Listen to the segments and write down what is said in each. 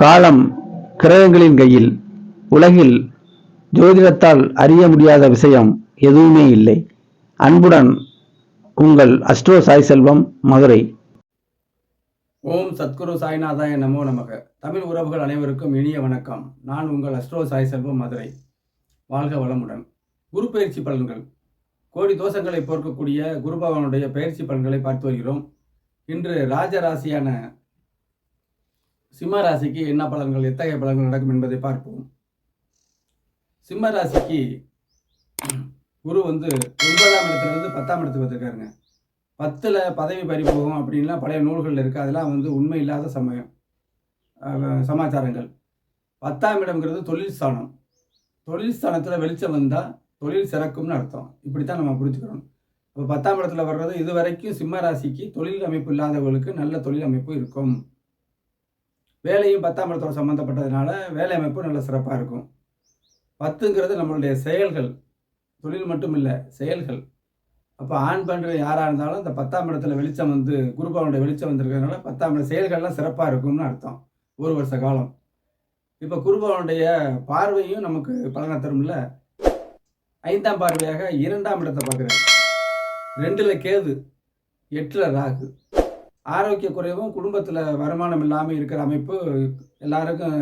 காலம் கிரகங்களின் கையில் உலகில் ஜோதிடத்தால் அறிய முடியாத விஷயம் எதுவுமே இல்லை. அன்புடன் உங்கள் அஸ்ட்ரோ சாய் செல்வம் மதுரை. ஓம் சத்குரு சாய்நாதாய நமோ நமக. தமிழ் உறவுகள் அனைவருக்கும் இனிய வணக்கம். நான் உங்கள் அஸ்ட்ரோ சாய் செல்வம் மதுரை. வாழ்க வளமுடன். குரு பயிற்சி பலன்கள். கோடி தோஷங்களை போர்க்கக்கூடிய குருபவனுடைய பயிற்சி பலன்களை பார்த்து வருகிறோம். இன்று ராஜராசியான சிம்ம ராசிக்கு என்ன பலன்கள் எத்தகைய பலன்கள் நடக்கும் என்பதை பார்ப்போம். சிம்ம ராசிக்கு குரு வந்து ஒன்பதாம் இடத்துலேருந்து பத்தாம் இடத்துக்கு வந்திருக்காருங்க. பத்தில் பதவி பறிபோகும் அப்படின்லாம் பழைய நூல்களில் இருக்குது அதெல்லாம் வந்து உண்மை இல்லாத சமயம். சமாச்சாரங்கள். பத்தாம் இடம்ங்கிறது தொழில் ஸ்தானம். தொழில் ஸ்தானத்தில் வெளிச்சம் வந்தால் தொழில் சிறக்கும்னு அர்த்தம். இப்படி தான் நம்ம புரிஞ்சுக்கிறோம் இப்போ பத்தாம் இடத்துல வர்றது இது வரைக்கும் சிம்ம ராசிக்கு தொழில் அமைப்பு இல்லாதவர்களுக்கு நல்ல தொழில் அமைப்பு இருக்கும். வேலையும் பத்தாம் இடத்தோட சம்மந்தப்பட்டதுனால வேலை அமைப்பும் நல்ல சிறப்பாக இருக்கும். பத்துங்கிறது நம்மளுடைய செயல்கள். தொழில் மட்டும் இல்லை செயல்கள். அப்போ ஆண் பண்ணுற யாராக இருந்தாலும் இந்த பத்தாம் இடத்துல வெளிச்சம் வந்து குருபாவனுடைய வெளிச்சம் வந்திருக்கிறதுனால பத்தாம் இட செயல்கள்லாம் சிறப்பாக இருக்கும்னு அர்த்தம். ஒரு வருஷ காலம். இப்போ குருபாவனுடைய பார்வையும் நமக்கு பலனை தரும்ல? ஐந்தாம் பார்வையாக இரண்டாம் இடத்தை பார்க்குறாரு. ரெண்டில் கேது எட்டில் ராகு. ஆரோக்கிய குறைவும் குடும்பத்தில் வருமானம் இல்லாமல் இருக்கிற அமைப்பு எல்லாருக்கும்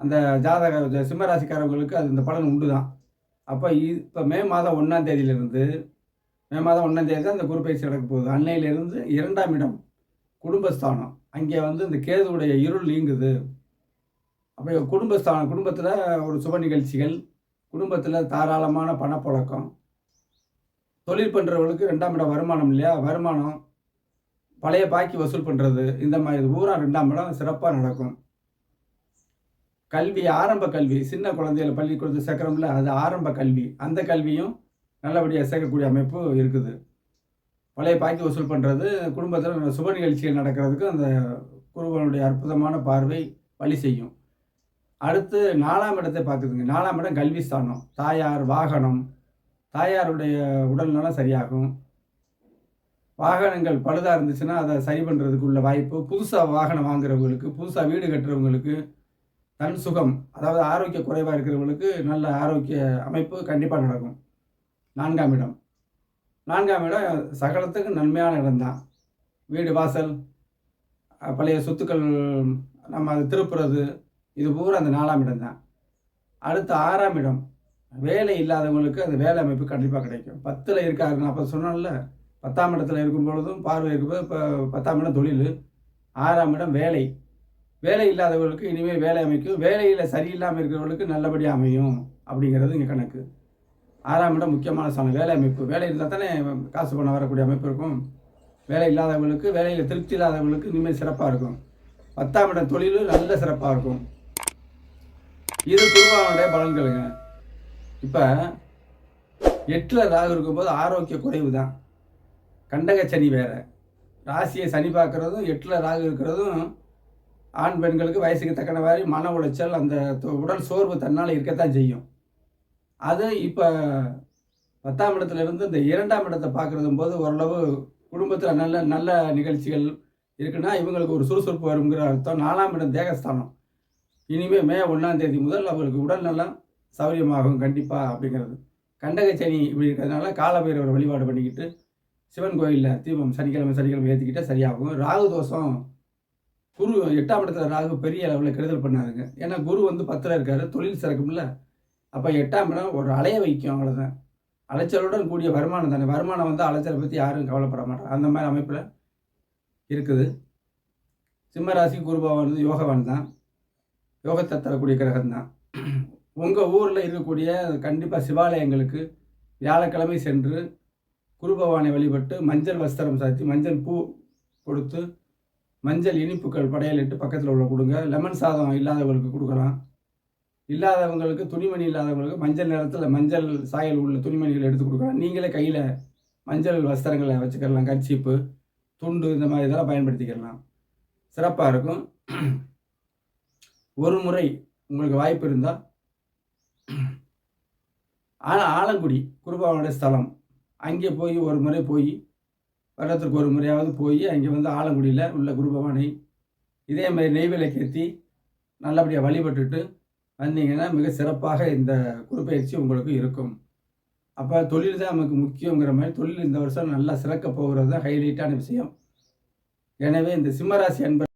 அந்த ஜாதக சிம்மராசிக்காரவங்களுக்கு அது இந்த பலன் உண்டு தான் அப்போ இப்போ மே மாதம் ஒன்றாம் தேதியிலிருந்து மே மாதம் ஒன்றாம் தேதி தான் இந்த குரு பயிற்சி நடக்க போகுது. அன்னையிலிருந்து இரண்டாம் இடம் குடும்பஸ்தானம். அங்கே வந்து இந்த கேதுவுடைய இருள் நீங்குது. அப்போ குடும்பஸ்தானம் குடும்பத்தில் ஒரு சுப நிகழ்ச்சிகள் குடும்பத்தில் தாராளமான பணப்பழக்கம் தொழில் பண்ணுறவங்களுக்கு ரெண்டாம் இடம் வருமானம் இல்லையா? வருமானம் பழைய பாக்கி வசூல் பண்ணுறது இந்த மாதிரி இது பூரா ரெண்டாம் இடம் சிறப்பாக நடக்கும். கல்வி ஆரம்ப கல்வி. சின்ன குழந்தைகளை பள்ளிக்கூடத்தில் சேர்க்குறோம்ல அது ஆரம்ப கல்வி. அந்த கல்வியும் நல்லபடியாக சேர்க்கக்கூடிய அமைப்பு இருக்குது. பழைய பாக்கி வசூல் பண்ணுறது குடும்பத்தில் சுப நிகழ்ச்சிகள் நடக்கிறதுக்கு அந்த குருவனுடைய அற்புதமான பார்வை வழி செய்யும். அடுத்து நாலாம் இடத்தை பார்க்குதுங்க. நாலாம் இடம் கல்வி ஸ்தானம் தாயார் வாகனம். தாயாருடைய உடல்நலம் சரியாகும். வாகனங்கள் பழுதாக இருந்துச்சுன்னா அதை சரி பண்ணுறதுக்கு உள்ள வாய்ப்பு. புதுசாக வாகனம் வாங்குறவங்களுக்கு புதுசாக வீடு கட்டுறவங்களுக்கு தன் சுகம் அதாவது ஆரோக்கிய குறைவாக இருக்கிறவங்களுக்கு நல்ல ஆரோக்கிய அமைப்பு கண்டிப்பாக நடக்கும். நான்காம் இடம். நான்காம் இடம் சகலத்துக்கு நன்மையான இடம்தான். வீடு வாசல் பழைய சொத்துக்கள் நம்ம அது திருப்புறது இது பூரா அந்த நாலாம் இடம் தான் அடுத்து ஆறாம் இடம். வேலை இல்லாதவங்களுக்கு அந்த வேலை அமைப்பு கண்டிப்பாக கிடைக்கும். பத்தில் இருக்காருன்னு நான் அப்போ சொன்னேன்ல பத்தாம் இடத்துல இருக்கும் பொழுதும் பார்வை இருக்கும்போது இப்போ பத்தாம் இடம் தொழில் ஆறாம் இடம் வேலை. வேலை இல்லாதவர்களுக்கு இனிமேல் வேலை அமைக்கும். வேலையில் சரியில்லாமல் இருக்கிறவர்களுக்கு நல்லபடியாக அமையும் அப்படிங்கிறது இங்கே கணக்கு. ஆறாம் இடம் முக்கியமான ஸ்தானம் வேலை அமைப்பு. வேலை இருந்தால் தானே காசு பணம் வரக்கூடிய அமைப்பு இருக்கும். வேலை இல்லாதவங்களுக்கு வேலையில் திருப்தி இல்லாதவங்களுக்கு இனிமேல் சிறப்பாக இருக்கும். பத்தாம் இடம் தொழிலும் நல்ல சிறப்பாக இருக்கும். இது குருவானுடைய பலன்களுங்க இப்போ எட்டில் ராகு இருக்கும்போது ஆரோக்கிய குறைவு தான் கண்டக சனி வேறு. ராசியை சனி பார்க்குறதும் எட்டில் ராகு இருக்கிறதும் ஆண் பெண்களுக்கு வயசுக்கு தக்கன மாதிரி மன உளைச்சல் அந்த தொ- உடல் சோர்வு தன்னால் இருக்கத்தான் செய்யும். அது இப்போ பத்தாம் இடத்துல இருந்து இந்த இரண்டாம் இடத்தை பார்க்குறதும் போது ஓரளவு குடும்பத்தில் நல்ல நல்ல நிகழ்ச்சிகள் இருக்குன்னா இவங்களுக்கு ஒரு சுறுசுறுப்பு வருங்கிற அர்த்தம். நாலாம் இடம் தேகஸ்தானம். இனிமேல் மே ஒன்றாம் தேதி முதல் அவங்களுக்கு உடல் நலம் சௌரியமாகும் கண்டிப்பாக அப்படிங்கிறது. கண்டகச்சனி சனி இப்படி இருக்கிறதுனால காலபைரவர் வழிபாடு பண்ணிக்கிட்டு சிவன் கோயிலில் தீபம் சனிக்கிழமை சனிக்கிழமை ஏற்றிக்கிட்டால் சரியாகும். ராகு தோஷம். குரு எட்டாம் இடத்துல ராகு பெரிய அளவில் கெடுதல் பண்ணாருங்க. ஏன்னா குரு வந்து பத்தில் இருக்கார் தொழில் சிறக்கும்ல. அப்போ எட்டாம் இடம் ஒரு அலைய வைக்கும் அவ்வளோதான் அலைச்சலுடன் கூடிய வருமானம் தானே. வருமானம் வந்து அலைச்சலை பற்றி யாரும் கவலைப்பட மாட்டாங்க. அந்த மாதிரி அமைப்பில் இருக்குது. சிம்மராசி குருபாவன் வந்து யோகவான் தான். யோகத்தை தரக்கூடிய கிரகம் தான். உங்கள் ஊரில் இருக்கக்கூடிய கண்டிப்பாக சிவாலயங்களுக்கு வியாழக்கிழமை சென்று குரு பவானை வழிபட்டு மஞ்சள் வஸ்திரம் சாத்தி மஞ்சள் பூ கொடுத்து மஞ்சள் இனிப்புகள் படையலிட்டு பக்கத்தில் உள்ள கொடுங்க. லெமன் சாதம் இல்லாதவங்களுக்கு கொடுக்கலாம். இல்லாதவங்களுக்கு துணிமணி இல்லாதவங்களுக்கு மஞ்சள் நிறத்தில் மஞ்சள் சாயல் உள்ள துணிமணிகள் எடுத்து கொடுக்கலாம். நீங்களே கையில் மஞ்சள் வஸ்திரங்களை வச்சுக்கலாம் கர்ச்சீப்பு துண்டு இந்த மாதிரி இதெல்லாம் பயன்படுத்திக்கலாம். சிறப்பாக இருக்கும். ஒரு முறை உங்களுக்கு வாய்ப்பு இருந்தால் ஆனால் ஆலங்குடி குருபாவனுடைய ஸ்தலம். அங்கே போய் ஒரு முறை போய் வருடத்துக்கு ஒரு முறையாவது போய் அங்கே வந்து ஆலங்குடியில் உள்ள குருபவானை இதே மாதிரி நெய் விளக்கேற்றி நல்லபடியாக வழிபட்டுட்டு வந்தீங்கன்னா மிக சிறப்பாக இந்த குருபயிற்சி உங்களுக்கு இருக்கும். அப்போ தொழில் தான் நமக்கு முக்கியங்கிற மாதிரி தொழில் இந்த வருஷம் நல்லா சிறக்க போகிறது தான் ஹைலைட்டான விஷயம். எனவே இந்த சிம்மராசி அன்பர்